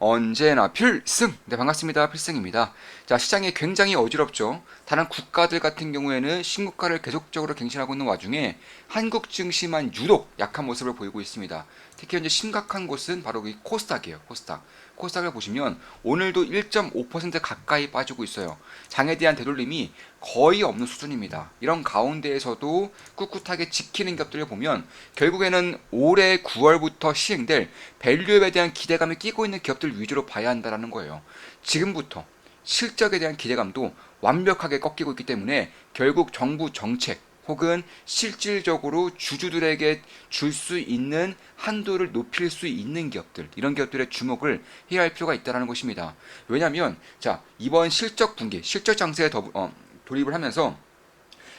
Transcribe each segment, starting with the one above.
언제나 필승! 네, 반갑습니다. 필승입니다. 자, 시장이 굉장히 어지럽죠. 다른 국가들 같은 경우에는 신고가를 계속적으로 갱신하고 있는 와중에 한국 증시만 유독 약한 모습을 보이고 있습니다. 특히 현재 심각한 곳은 바로 이 코스닥이에요. 코스닥. 코스닥을 보시면 오늘도 1.5% 가까이 빠지고 있어요. 장에 대한 되돌림이 거의 없는 수준입니다. 이런 가운데에서도 꿋꿋하게 지키는 겹들을 보면 결국에는 올해 9월부터 시행될 밸류업에 대한 기대감을 끼고 있는 기업들 위주로 봐야 한다는 거예요. 지금부터 실적에 대한 기대감도 완벽하게 꺾이고 있기 때문에 결국 정부 정책 혹은 실질적으로 주주들에게 줄 수 있는 한도를 높일 수 있는 기업들 이런 기업들의 주목을 해야 할 필요가 있다는 것입니다. 왜냐하면 자 이번 실적 분기 실적 장세에 더, 어, 돌입을 하면서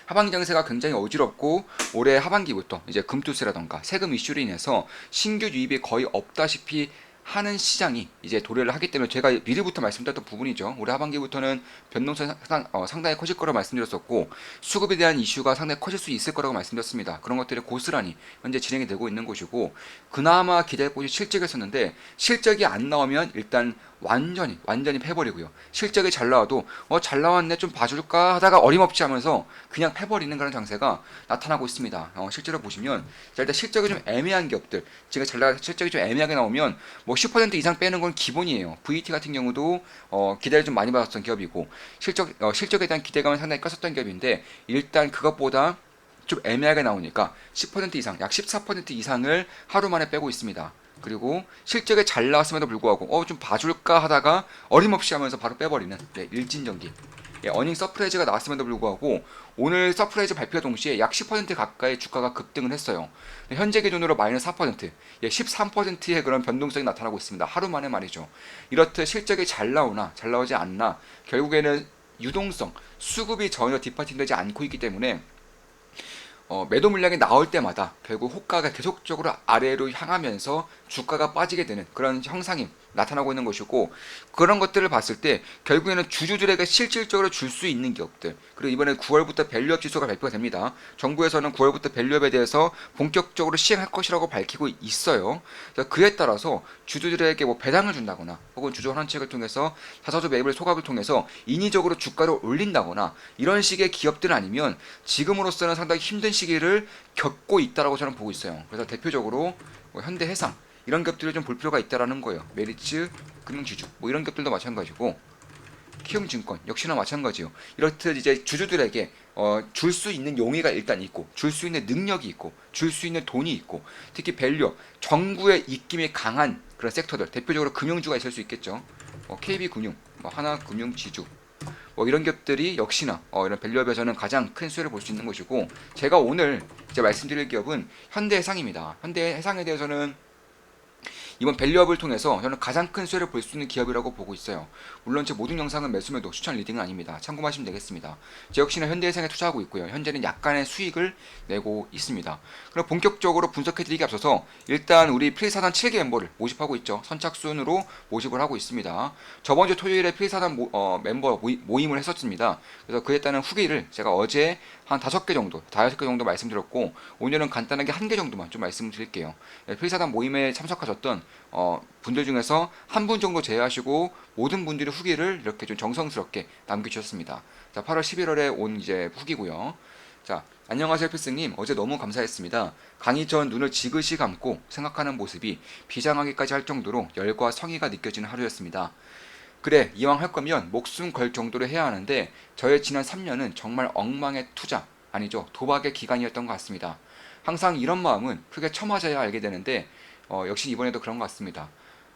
하반기 장세가 굉장히 어지럽고 올해 하반기부터 이제 금투세라던가 세금 이슈로 인해서 신규 유입이 거의 없다시피 하는 시장이 이제 도래를 하기 때문에 제가 미리부터 말씀드렸던 부분이죠. 올해 하반기부터는 변동성이 상당, 어, 상당히 커질 거라고 말씀드렸었고 수급에 대한 이슈가 상당히 커질 수 있을 거라고 말씀드렸습니다. 그런 것들이 고스란히 현재 진행이 되고 있는 것이고 그나마 기대할 곳이 실적이었었는데 실적이 안 나오면 일단 완전히 완전히 패버리고요. 실적이 잘 나와도 어 잘 나왔네 좀 봐줄까 하다가 어림없이 하면서 그냥 패버리는 그런 장세가 나타나고 있습니다. 어, 실제로 보시면 자, 일단 실적이 좀 애매한 기업들 제가 잘 나, 실적이 좀 애매하게 나오면 뭐10% 이상 빼는 건 기본이에요. VT 같은 경우도 어, 기대를 좀 많이 받았던 기업이고 실적 어, 실적에 대한 기대감은 상당히 컸었던 기업인데 일단 그것보다 좀 애매하게 나오니까 10% 이상, 약 14% 이상을 하루 만에 빼고 있습니다. 그리고 실적에 잘 나왔음에도 불구하고 어 좀 봐줄까 하다가 어림없이 하면서 바로 빼버리는 네, 일진전기. 예, 어닝 서프라이즈가 나왔음에도 불구하고 오늘 서프라이즈 발표 동시에 약 10% 가까이 주가가 급등을 했어요. 현재 기준으로 마이너스 4%, 예, 13%의 그런 변동성이 나타나고 있습니다. 하루 만에 말이죠. 이렇듯 실적이 잘 나오나 잘 나오지 않나 결국에는 유동성, 수급이 전혀 뒷받침되지 않고 있기 때문에 어, 매도 물량이 나올 때마다 결국 호가가 계속적으로 아래로 향하면서 주가가 빠지게 되는 그런 형상이 나타나고 있는 것이고 그런 것들을 봤을 때 결국에는 주주들에게 실질적으로 줄 수 있는 기업들 그리고 이번에 9월부터 밸류업 지수가 발표가 됩니다. 정부에서는 9월부터 밸류업에 대해서 본격적으로 시행할 것이라고 밝히고 있어요. 그에 따라서 주주들에게 뭐 배당을 준다거나 혹은 주주 환원책을 통해서 자사주 매입을 소각을 통해서 인위적으로 주가를 올린다거나 이런 식의 기업들 아니면 지금으로서는 상당히 힘든 시기를 겪고 있다라고 저는 보고 있어요. 그래서 대표적으로 뭐 현대해상 이런 기업들을 좀 볼 필요가 있다라는 거예요. 메리츠 금융지주 뭐 이런 기업들도 마찬가지고 키움증권 역시나 마찬가지요. 이렇듯 이제 주주들에게 어, 줄 수 있는 용의가 일단 있고 줄 수 있는 능력이 있고 줄 수 있는 돈이 있고 특히 밸류 정부의 입김이 강한 그런 섹터들 대표적으로 금융주가 있을 수 있겠죠. 어, KB금융, 뭐 하나금융지주 뭐 이런 기업들이 역시나 어, 이런 밸류업에서는 가장 큰 수혜를 볼 수 있는 것이고 제가 오늘 이제 말씀드릴 기업은 현대해상입니다. 현대해상에 대해서는 이번 밸류업을 통해서 저는 가장 큰 수혜를 볼 수 있는 기업이라고 보고 있어요. 물론 제 모든 영상은 매수매도 추천 리딩은 아닙니다. 참고하시면 되겠습니다. 제 역시나 현대해상에 투자하고 있고요. 현재는 약간의 수익을 내고 있습니다. 그럼 본격적으로 분석해드리기 앞서서 일단 우리 필사단 7개 멤버를 모집하고 있죠. 선착순으로 모집을 하고 있습니다. 저번 주 토요일에 필사단 모, 어, 멤버 모임, 을 했었습니다. 그래서 그에 따른 후기를 제가 어제 한 다섯 개 정도, 다섯 개 정도 말씀드렸고 오늘은 간단하게 한 개 정도만 좀 말씀드릴게요. 네, 필사단 모임에 참석하셨던 어, 분들 중에서 한 분 정도 제외하시고 모든 분들이 후기를 이렇게 좀 정성스럽게 남겨주셨습니다. 자, 8월 11월에 온 이제 후기고요. 자, 안녕하세요 필승님. 어제 너무 감사했습니다. 강의 전 눈을 지그시 감고 생각하는 모습이 비장하기까지 할 정도로 열과 성의가 느껴지는 하루였습니다. 그래 이왕 할 거면 목숨 걸 정도로 해야 하는데 저의 지난 3년은 정말 엉망의 투자 아니죠 도박의 기간이었던 것 같습니다. 항상 이런 마음은 크게 처맞아야 알게 되는데 어, 역시 이번에도 그런 것 같습니다.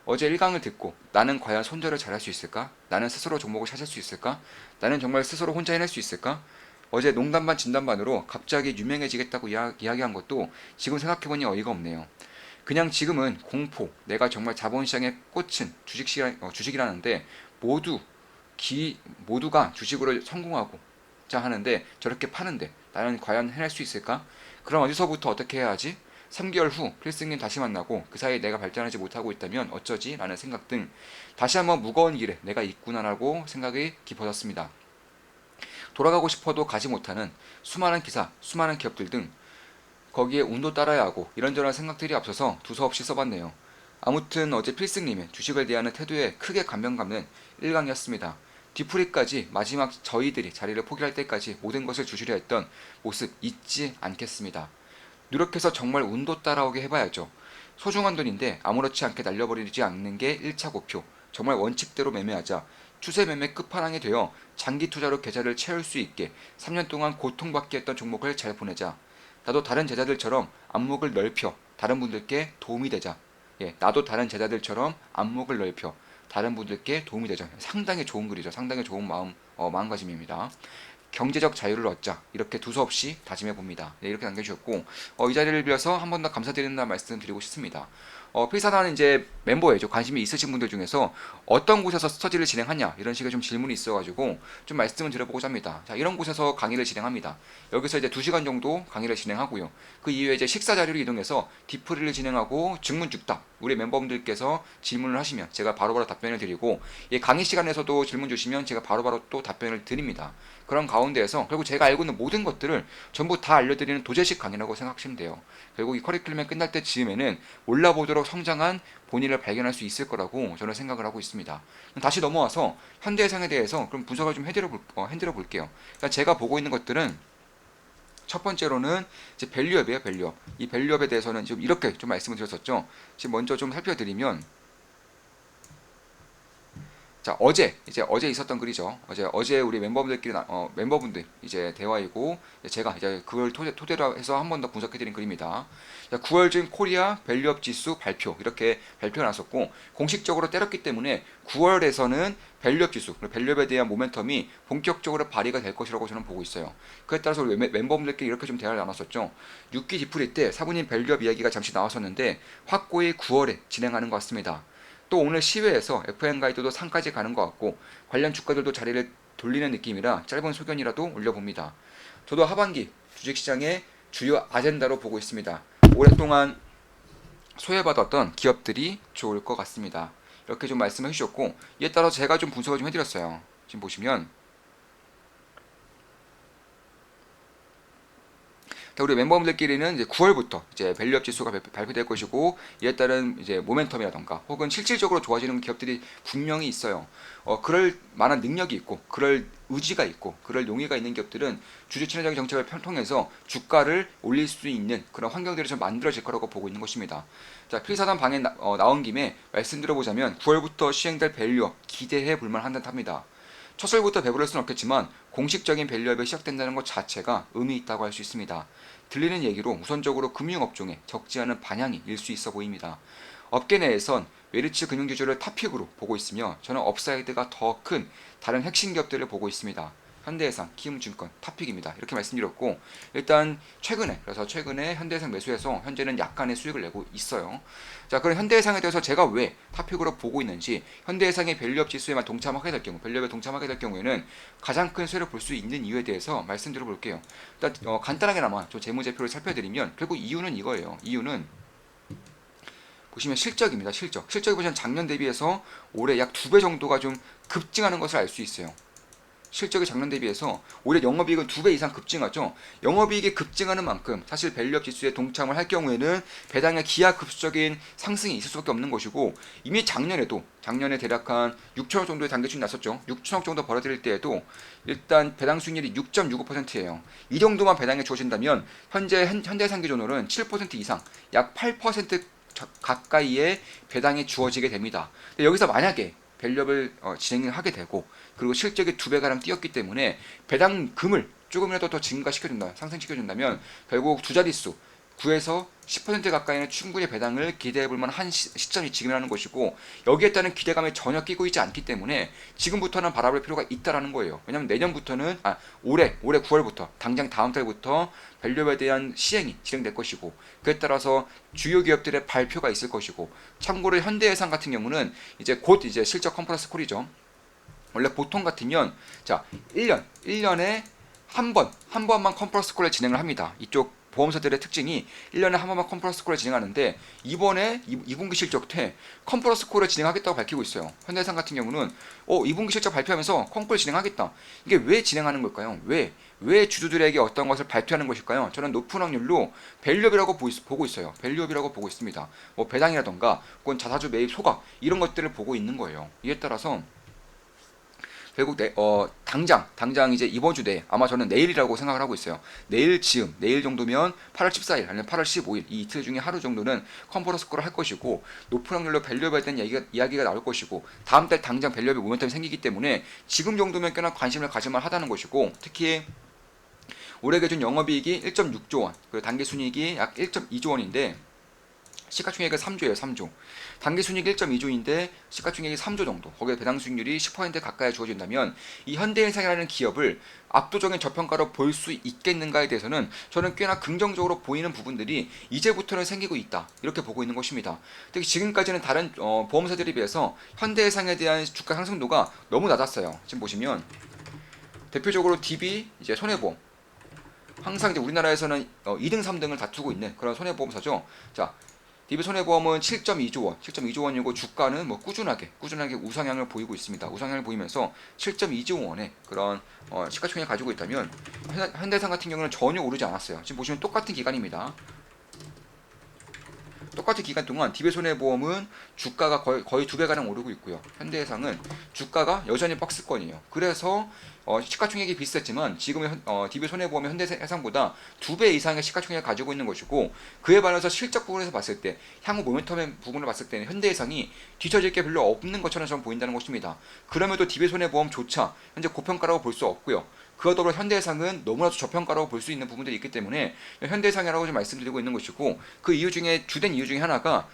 어제 1강을 듣고 나는 과연 손절을 잘할 수 있을까? 나는 스스로 종목을 찾을 수 있을까? 나는 정말 스스로 혼자 해낼 수 있을까? 어제 농담 반 진담 반으로 갑자기 유명해지겠다고 이야, 이야기한 것도 지금 생각해보니 어이가 없네요. 그냥 지금은 공포, 내가 정말 자본시장에 꽂힌 주식시라, 어, 주식이라는데 모두 기 모두가 주식으로 성공하고 자 하는데 저렇게 파는데 나는 과연 해낼 수 있을까? 그럼 어디서부터 어떻게 해야 하지? 3개월 후 필승님 다시 만나고 그 사이에 내가 발전하지 못하고 있다면 어쩌지? 라는 생각 등 다시 한번 무거운 길에 내가 있구나라고 생각이 깊어졌습니다. 돌아가고 싶어도 가지 못하는 수많은 기사, 수많은 기업들 등 거기에 운도 따라야 하고 이런저런 생각들이 앞서서 두서없이 써봤네요. 아무튼 어제 필승님의 주식을 대하는 태도에 크게 감명 감는 1강이었습니다. 뒤풀이까지 마지막 저희들이 자리를 포기할 때까지 모든 것을 주시려 했던 모습 잊지 않겠습니다. 노력해서 정말 운도 따라오게 해봐야죠. 소중한 돈인데 아무렇지 않게 날려버리지 않는 게 1차 목표. 정말 원칙대로 매매하자. 추세 매매 끝판왕이 되어 장기 투자로 계좌를 채울 수 있게 3년 동안 고통받게 했던 종목을 잘 보내자. 나도 다른 제자들처럼 안목을 넓혀 다른 분들께 도움이 되자. 예, 나도 다른 제자들처럼 안목을 넓혀 다른 분들께 도움이 되죠. 상당히 좋은 글이죠. 상당히 좋은 마음 어, 마음가짐입니다. 경제적 자유를 얻자 이렇게 두서없이 다짐해 봅니다. 네, 이렇게 남겨주셨고 어, 이 자리를 빌어서 한 번 더 감사드린다는 말씀 드리고 싶습니다. 어, 필사단은 이제 멤버예요. 관심이 있으신 분들 중에서 어떤 곳에서 스터디를 진행하냐 이런 식의 좀 질문이 있어가지고 좀 말씀을 드려보고자 합니다. 자 이런 곳에서 강의를 진행합니다. 여기서 이제 2 시간 정도 강의를 진행하고요. 그 이후에 이제 식사 자리로 이동해서 디프리를 진행하고 증문즉답 우리 멤버분들께서 질문을 하시면 제가 바로바로 답변을 드리고 이 강의 시간에서도 질문 주시면 제가 바로바로 또 답변을 드립니다. 그런 가운데에서 결국 제가 알고 있는 모든 것들을 전부 다 알려드리는 도제식 강의라고 생각하시면 돼요. 결국 이 커리큘럼이 끝날 때 즈음에는 올라보도록 성장한 본인을 발견할 수 있을 거라고 저는 생각을 하고 있습니다. 다시 넘어와서 현대 해상에 대해서 그럼 분석을 좀 해드려, 볼, 어, 해드려 볼게요. 그러니까 제가 보고 있는 것들은 첫 번째로는 이제 밸류업이에요, 밸류업. 이 밸류업에 대해서는 좀 이렇게 좀 말씀을 드렸었죠. 지금 먼저 좀 살펴드리면 자 어제 이제 어제 있었던 글이죠. 어제 어제 우리 멤버분들끼리 나, 어, 멤버분들 이제 대화이고 제가 이제 그걸 토대, 토대 로 해서 한 번 더 분석해드린 글입니다. 자, 9월 중 코리아 밸류업 지수 발표 이렇게 발표가 났었고 공식적으로 때렸기 때문에 9월에서는 밸류업 지수, 밸류업에 대한 모멘텀이 본격적으로 발휘가 될 것이라고 저는 보고 있어요. 그에 따라서 우리 멤버분들끼리 이렇게 좀 대화를 나눴었죠. 6기 디프리 때 사부님 밸류업 이야기가 잠시 나왔었는데 확고히 9월에 진행하는 것 같습니다. 또 오늘 시외에서 FM 가이드도 상까지 가는 것 같고 관련 주가들도 자리를 돌리는 느낌이라 짧은 소견이라도 올려봅니다. 저도 하반기 주식시장의 주요 아젠다로 보고 있습니다. 오랫동안 소외받았던 기업들이 좋을 것 같습니다. 이렇게 좀 말씀해 주셨고 이에 따라 제가 좀 분석을 좀 해드렸어요. 지금 보시면 우리 멤버분들끼리는 이제 9월부터 이제 밸류업 지수가 발표될 것이고 이에 따른 이제 모멘텀이라던가 혹은 실질적으로 좋아지는 기업들이 분명히 있어요. 어, 그럴 만한 능력이 있고 그럴 의지가 있고 그럴 용의가 있는 기업들은 주주 친화적인 정책을 통해서 주가를 올릴 수 있는 그런 환경들이 좀 만들어질 거라고 보고 있는 것입니다. 자, 필사단 방에 나, 어, 나온 김에 말씀드려보자면 9월부터 시행될 밸류업 기대해 볼만 한듯 합니다. 첫설부터 배부를 수는 없겠지만 공식적인 밸류업이 시작된다는 것 자체가 의미 있다고 할 수 있습니다. 들리는 얘기로 우선적으로 금융업종에 적지 않은 반향이 일 수 있어 보입니다. 업계 내에선 웨리츠 금융지주를 탑픽으로 보고 있으며 저는 업사이드가 더 큰 다른 핵심 기업들을 보고 있습니다. 현대해상, 키움증권, 탑픽입니다. 이렇게 말씀드렸고 일단 최근에 그래서 최근에 현대해상 매수해서 현재는 약간의 수익을 내고 있어요. 자, 그럼 현대해상에 대해서 제가 왜 탑픽으로 보고 있는지 현대해상의 밸류업 지수에만 동참하게 될 경우, 밸류업에 동참하게 될 경우에는 가장 큰 수혜를 볼 수 있는 이유에 대해서 말씀드려 볼게요. 일단 어, 간단하게나마 저 재무제표를 살펴드리면 결국 이유는 이거예요. 이유는 보시면 실적입니다. 실적. 실적이 보시면 작년 대비해서 올해 약 두 배 정도가 좀 급증하는 것을 알 수 있어요. 실적이 작년 대비해서 오히려 영업이익은 두 배 이상 급증하죠. 영업이익이 급증하는 만큼 사실 밸류업 지수에 동참을 할 경우에는 배당의 기하급수적인 상승이 있을 수밖에 없는 것이고 이미 작년에도 작년에 대략 한 6천억 정도의 단기 수익 났었죠. 6천억 정도 벌어들일 때에도 일단 배당 수익률이 6.65%예요. 이 정도만 배당에 주어진다면 현재 현대상기존으로는 7% 이상 약 8% 가까이의 배당이 주어지게 됩니다. 여기서 만약에 밸류업을 어, 진행을 하게 되고 그리고 실적이 두 배가량 뛰었기 때문에 배당금을 조금이라도 더 증가시켜준다, 상승시켜준다면 결국 두 자릿수 9에서 10% 가까이는 충분히 배당을 기대해 볼 만한 시 점이 지금이라는 것이고 여기에 따른 기대감이 전혀 끼고 있지 않기 때문에 지금부터는 바라볼 필요가 있다라는 거예요. 왜냐하면 내년부터는 아 올해 올해 9월부터 당장 다음 달부터 밸류에 대한 시행이 진행될 것이고 그에 따라서 주요 기업들의 발표가 있을 것이고 참고로 현대해상 같은 경우는 이제 곧 이제 실적 컨퍼런스 콜이죠. 원래 보통 같으면 자 1년 1년에 한 번, 한 번만 컨퍼런스 콜을 진행을 합니다. 이쪽 보험사들의 특징이 1년에 한 번만 컨퍼런스 콜을 진행하는데 이번에 2분기 실적 때 컨퍼런스 콜을 진행하겠다고 밝히고 있어요. 현대해상 같은 경우는 어 2분기 실적 발표하면서 컨콜 진행하겠다. 이게 왜 진행하는 걸까요? 왜? 왜 주주들에게 어떤 것을 발표하는 것일까요? 저는 높은 확률로 밸류업이라고 보고 있어요. 밸류업이라고 보고 있습니다. 뭐 배당이라던가 혹은 자사주 매입 소각 이런 것들을 보고 있는 거예요. 이에 따라서 결국 내, 어, 당장 당장 이제 이번 주 내에 아마 저는 내일이라고 생각을 하고 있어요. 내일 즈음 내일 정도면 8월 14일 아니면 8월 15일 이 이틀 중에 하루 정도는 컨퍼런스 콜을 할 것이고 높은 확률로 밸류업에 대한 이야기가, 이야기가 나올 것이고 다음 달 당장 밸류업의 모멘텀이 생기기 때문에 지금 정도면 꽤나 관심을 가질만 하다는 것이고 특히 올해 기준 영업이익이 1.6조 원, 그리고 단기 순이익이 약 1.2조 원인데 시가총액은 3조예요, 3조. 단기순이익 1.2조인데 시가총액이 3조 정도. 거기에 배당 수익률이 10% 가까이 주어진다면 이 현대해상이라는 기업을 압도적인 저평가로 볼 수 있겠는가에 대해서는 저는 꽤나 긍정적으로 보이는 부분들이 이제부터는 생기고 있다. 이렇게 보고 있는 것입니다. 특히 지금까지는 다른 어, 보험사들에 비해서 현대해상에 대한 주가 상승도가 너무 낮았어요. 지금 보시면 대표적으로 DB 이제 손해보험 항상 이제 우리나라에서는 어, 2등, 3등을 다투고 있는 그런 손해보험사죠. 자, DB 손해보험은 7.2조 원, 7.2조 원이고 주가는 뭐 꾸준하게 꾸준하게 우상향을 보이고 있습니다. 우상향을 보이면서 7.2조 원의 그런 어, 시가총액을 가지고 있다면 현- 현대상 같은 경우는 전혀 오르지 않았어요. 지금 보시면 똑같은 기간입니다. 똑같은 기간 동안 DB 손해보험은 주가가 거의 거의 두 배가량 오르고 있고요. 현대해상은 주가가 여전히 박스권이에요. 그래서 어, 시가총액이 비쌌지만 지금의 현- 어, DB 손해보험의 현대해상보다 두 배 이상의 시가총액을 가지고 있는 것이고 그에 반해서 실적 부분에서 봤을 때 향후 모멘텀의 부분을 봤을 때는 현대해상이 뒤처질 게 별로 없는 것처럼 좀 보인다는 것입니다. 그럼에도 DB 손해보험조차 현재 고평가라고 볼 수 없고요. 그와 더불어 현대해상은 너무나도 저평가라고 볼 수 있는 부분들이 있기 때문에 현대해상이라고 좀 말씀드리고 있는 것이고 그 이유 중에 주된 이유 중에 하나가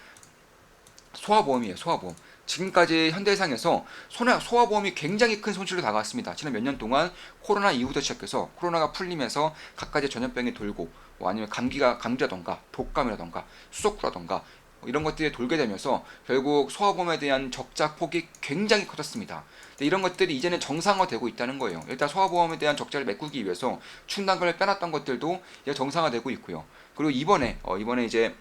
소화보험이에요. 소화보험. 지금까지 현대해상에서 소나, 소화보험이 굉장히 큰 손실로 다가왔습니다. 지난 몇 년 동안 코로나 이후부터 시작해서 코로나가 풀리면서 각가지 전염병이 돌고 뭐 아니면 감기가 감기라던가 독감이라던가 수족구라던가 뭐 이런 것들이 돌게 되면서 결국 소화보험에 대한 적자 폭이 굉장히 커졌습니다. 이런 것들이 이제는 정상화되고 있다는 거예요. 일단 소화보험에 대한 적자를 메꾸기 위해서 충당금을 빼놨던 것들도 이제 정상화되고 있고요. 그리고 이번에 어, 이번에 이제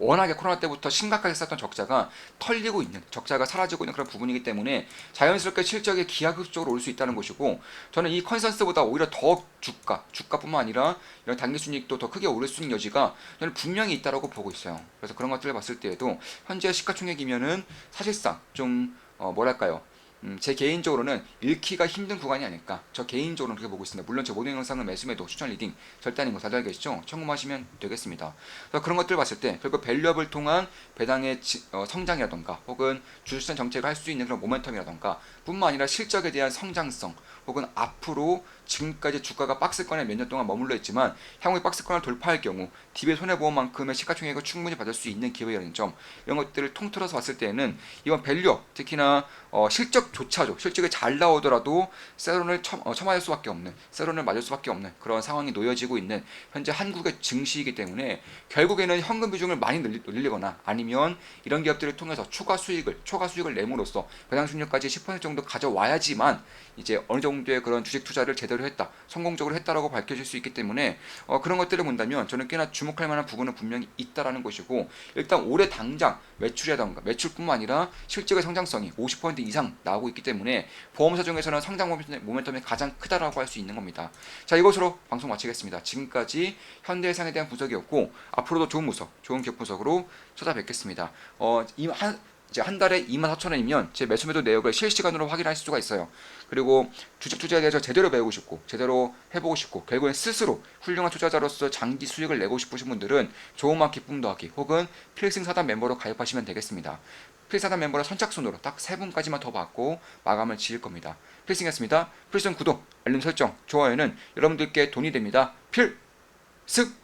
워낙에 코로나 때부터 심각하게 쌓던 적자가 털리고 있는 적자가 사라지고 있는 그런 부분이기 때문에 자연스럽게 실적이 기하급수적으로 올 수 있다는 것이고 저는 이 컨센서스보다 오히려 더 주가 주가뿐만 아니라 이런 단기 순이익도 더 크게 오를 수 있는 여지가 저는 분명히 있다라고 보고 있어요. 그래서 그런 것들을 봤을 때에도 현재 시가총액이면은 사실상 좀 어, 뭐랄까요 음, 제 개인적으로는 읽기가 힘든 구간이 아닐까. 저 개인적으로는 그렇게 보고 있습니다. 물론 제 모든 영상은 매수매도 추천 리딩 절대 아닌 거 다들 알겠죠? 청구하시면 되겠습니다. 그래서 그런 것들을 봤을 때 결국 밸류업을 통한 배당의 지, 어, 성장이라던가 혹은 주주시장 정책을 할 수 있는 그런 모멘텀이라던가 뿐만 아니라 실적에 대한 성장성 혹은 앞으로 지금까지 주가가 박스권에 몇 년 동안 머물러 있지만 향후에 박스권을 돌파할 경우 DB 손해보험만큼의 시가총액을 충분히 받을 수 있는 기회라는 점 이런 것들을 통틀어서 봤을 때는 이번 밸류업 특히나 어, 실적조차죠 실적이 잘 나오더라도 세론을 첨, 어, 첨화할 수밖에 없는 세론을 맞을 수밖에 없는 그런 상황이 놓여지고 있는 현재 한국의 증시이기 때문에 결국에는 현금 비중을 많이 늘리, 늘리거나 아니면 이런 기업들을 통해서 추가 수익을 초과 수익을 내므로써 배당 수익률까지 10% 정도 가져와야지만 이제 어느 정도의 그런 주식 투자를 제대로 했다 성공적으로 했다라고 밝혀질 수 있기 때문에 어, 그런 것들을 본다면 저는 꽤나 주목할 만한 부분은 분명히 있다라는 것이고 일단 올해 당장 매출이라던가 매출뿐만 아니라 실적의 성장성이 50% 이상 나오고 있기 때문에 보험사 중에서는 성장 모멘텀- 모멘텀이 가장 크다라고 할 수 있는 겁니다. 자 이것으로 방송 마치겠습니다. 지금까지 현대해상에 대한 분석이었고 앞으로도 좋은 분석, 좋은 기업 분석으로 찾아뵙겠습니다. 어, 이 한, 이제 한 달에 2만 4천 원이면 제 매수매도 내역을 실시간으로 확인할 수가 있어요. 그리고 주식 투자에 대해서 제대로 배우고 싶고 제대로 해보고 싶고 결국엔 스스로 훌륭한 투자자로서 장기 수익을 내고 싶으신 분들은 좋은맛 기쁨 더하기 혹은 필승 사단 멤버로 가입하시면 되겠습니다. 필승 사단 멤버를 선착순으로 딱 세 분까지만 더 받고 마감을 지을 겁니다. 필승이었습니다. 필승 구독, 알림 설정, 좋아요는 여러분들께 돈이 됩니다. 필승!